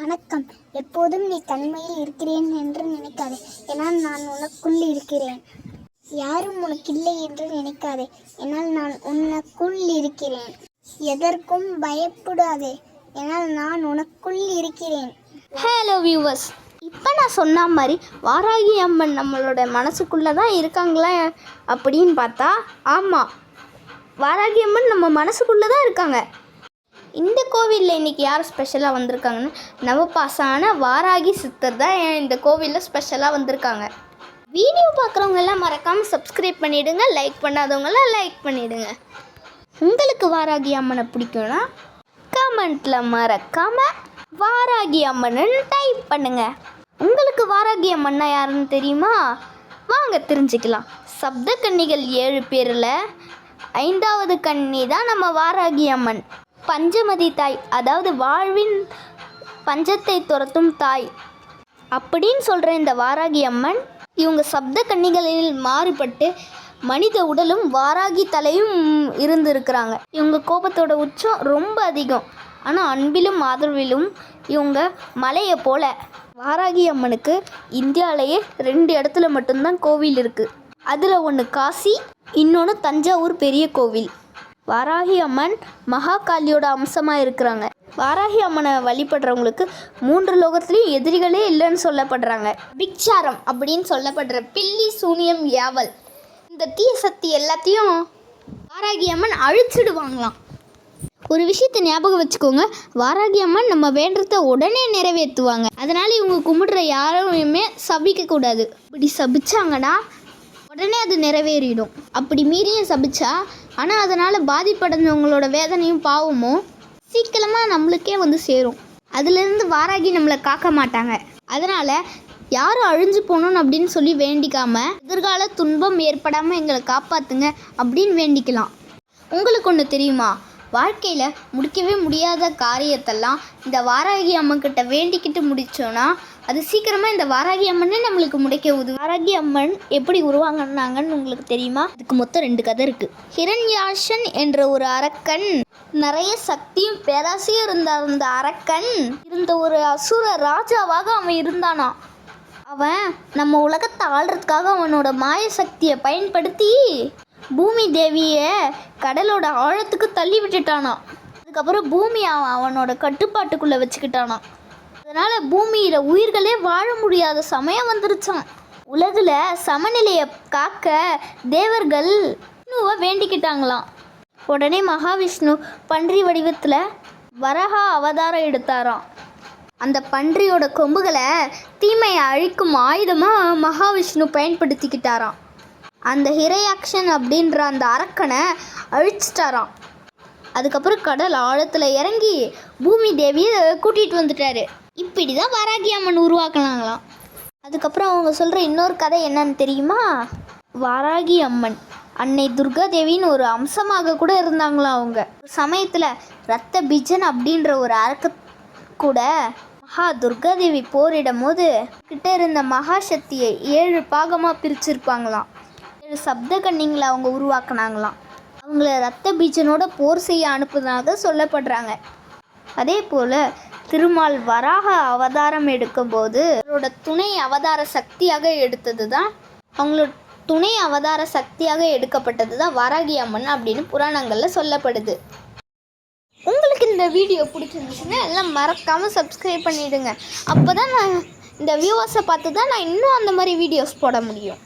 வணக்கம். எப்போதும் நீ தனிமையில் இருக்கிறேன் என்று நினைக்காதே. ஏன்னால் நான் உனக்குள் இருக்கிறேன். யாரும் உனக்கு இல்லை என்று நினைக்காதே. ஏனால் நான் உனக்குள் இருக்கிறேன். எதற்கும் பயப்படாதே. ஏனால் நான் உனக்குள் இருக்கிறேன். ஹலோ வியூவர்ஸ் இப்போ நான் சொன்ன மாதிரி வாராகி அம்மன் நம்மளோட மனசுக்குள்ளே தான் இருக்காங்களா அப்படின்னு பார்த்தா ஆமாம் வாராகி அம்மன் நம்ம மனசுக்குள்ளே தான் இருக்காங்க. இந்த கோவிலில் இன்றைக்கி யார் ஸ்பெஷலாக வந்திருக்காங்கன்னு நவபாசான வாராகி சித்தர் தான் இந்த கோவிலில் ஸ்பெஷலாக வந்திருக்காங்க. வீடியோ பார்க்குறவங்கெல்லாம் மறக்காமல் சப்ஸ்கிரைப் பண்ணிவிடுங்க லைக் பண்ணாதவங்களாம் லைக் பண்ணிவிடுங்க உங்களுக்கு வாராகி அம்மனை பிடிக்கும்னா கமெண்ட்டில் மறக்காமல் வாராகி அம்மன்னு டைப் பண்ணுங்க. உங்களுக்கு வாராகி அம்மன்னா யாருன்னு தெரியுமா? வாங்க தெரிஞ்சுக்கலாம். சப்த கன்னிகள் ஏழு பேரில் ஐந்தாவது கன்னி தான் நம்ம வாராகி அம்மன். பஞ்சமதி தாய் அதாவது வாழ்வின் பஞ்சத்தை துரத்தும் தாய். அப்படின்னு சொல்கிற இந்த வாராகி அம்மன் இவங்க சப்த கன்னிகளில் மாறுபட்டு மனித உடலும் வாராகி தலையும் இருந்திருக்கிறாங்க. இவங்க கோபத்தோட உச்சம் ரொம்ப அதிகம். ஆனால் அன்பிலும் ஆதரவிலும் இவங்க மலையை போல. வாராகி அம்மனுக்கு இந்தியாவிலேயே ரெண்டு இடத்துல மட்டும்தான் கோவில் இருக்குது அதில் ஒன்று காசி இன்னொன்று தஞ்சாவூர் பெரிய கோவில். வாராகி அம்மன் மகாகாளியோட அம்சமாக இருக்கிறாங்க. வாராகி அம்மனை வழிபடுறவங்களுக்கு மூன்று லோகத்துலேயும் எதிரிகளே இல்லைன்னு சொல்லப்படுறாங்க. பிக்சாரம் அப்படின்னு சொல்லப்படுற பில்லி சூனியம் யாவல். இந்த தீய சக்தி எல்லாத்தையும் வாராகி அம்மன் அழிச்சிடுவாங்களாம். ஒரு விஷயத்தை ஞாபகம் வச்சுக்கோங்க. வாராகி அம்மன் நம்ம வேண்டுறத உடனே நிறைவேற்றுவாங்க. அதனால் இவங்க கும்பிடுற யாரையுமே சபிக்கக்கூடாது இப்படி சபிச்சாங்கன்னா உடனே அது நிறைவேறிடும். அப்படி மீறியும் சபிச்சா ஆனால் அதனால் பாதிப்படைஞ்சவங்களோட வேதனையும் பாவமும் சீக்கிரமாக நம்மளுக்கே வந்து சேரும். அதுலேருந்து வாராகி நம்மளை காக்க மாட்டாங்க. அதனால் யாரும் அழிஞ்சு போகணும்னு அப்படின்னு சொல்லி வேண்டிக்காம எதிர்கால துன்பம் ஏற்படாமல் எங்களை காப்பாற்றுங்க அப்படின்னு வேண்டிக்கலாம். உங்களுக்கு ஒன்று தெரியுமா? வாழ்க்கையில் முடிக்கவே முடியாத காரியத்தெல்லாம் இந்த வாராகி அம்மன்கிட்ட வேண்டிக்கிட்டு முடித்தோன்னா அது சீக்கிரமாக இந்த வாராகி அம்மனே நம்மளுக்கு முடிக்க உதவு வாராகி அம்மன் எப்படி உருவாங்கினாங்கன்னு உங்களுக்கு தெரியுமா? இதுக்கு மொத்தம் ரெண்டு கதை இருக்குது ஹிரண்யாஷன் என்ற ஒரு அரக்கன் நிறைய சக்தியும் பேராசையும் இருந்த அந்த அரக்கன் இருந்த ஒரு அசுர ராஜாவாக அவன் இருந்தானா? அவன் நம்ம உலகத்தை ஆள்றதுக்காக அவனோட மாய சக்தியை பயன்படுத்தி பூமி தேவியை கடலோட ஆழத்துக்கு தள்ளி விட்டுட்டானாம் அதுக்கப்புறம் பூமி அவன் அவனோட கட்டுப்பாட்டுக்குள்ளே வச்சுக்கிட்டானாம் அதனால் பூமியில் உயிர்களே வாழ முடியாத சமயம் வந்துருச்சான் உலகில் சமநிலையை காக்க தேவர்கள் விஷ்ணுவை வேண்டிக்கிட்டாங்களாம். உடனே மகாவிஷ்ணு பன்றி வடிவத்தில் வரகா அவதாரம் எடுத்தாராம். அந்த பன்றியோட கொம்புகளை தீமையை அழிக்கும் ஆயுதமாக மகாவிஷ்ணு பயன்படுத்திக்கிட்டாராம். அந்த ஹிரையாக்ஷன் அப்படின்ற அந்த அரக்கனை அழிச்சிட்டாராம். அதுக்கப்புறம் கடல் ஆழத்தில் இறங்கி பூமி தேவியை கூட்டிகிட்டு வந்துட்டாரு. இப்படி தான் வாராகி அம்மன் உருவாக்கினாங்களாம். அதுக்கப்புறம் அவங்க சொல்கிற இன்னொரு கதை என்னன்னு தெரியுமா? வாராகி அம்மன் அன்னை துர்கா தேவின்னு ஒரு அம்சமாக கூட இருந்தாங்களாம் அவங்க. ஒரு சமயத்தில் ரத்த பிஜன் அப்படின்ற ஒரு அரக்க கூட மகா துர்காதேவி போரிடும் போது கிட்ட இருந்த மகாசக்தியை ஏழு பாகமாக பிரிச்சிருப்பாங்களாம். சப்த கன்னிங்களை அவங்க உருவாக்குனாங்களாம். அவங்கள ரத்த பீஜனோட போர் செய்ய அனுப்புனதாக சொல்லப்படுறாங்க. அதே போல் திருமால் வராக அவதாரம் எடுக்கும்போது அவரோட துணை அவதார சக்தியாக எடுத்தது தான் அவங்களோட துணை அவதார சக்தியாக எடுக்கப்பட்டது தான் வராகி அம்மன் அப்படின்னு புராணங்களில் சொல்லப்படுது. உங்களுக்கு இந்த வீடியோ பிடிச்சிருந்துச்சுன்னா எல்லாம் மறக்காமல் சப்ஸ்கிரைப் பண்ணிவிடுங்க அப்போ தான் நான் இந்த வியூவர்ஸை பார்த்து தான் நான் இன்னும் அந்த மாதிரி வீடியோஸ் போட முடியும்.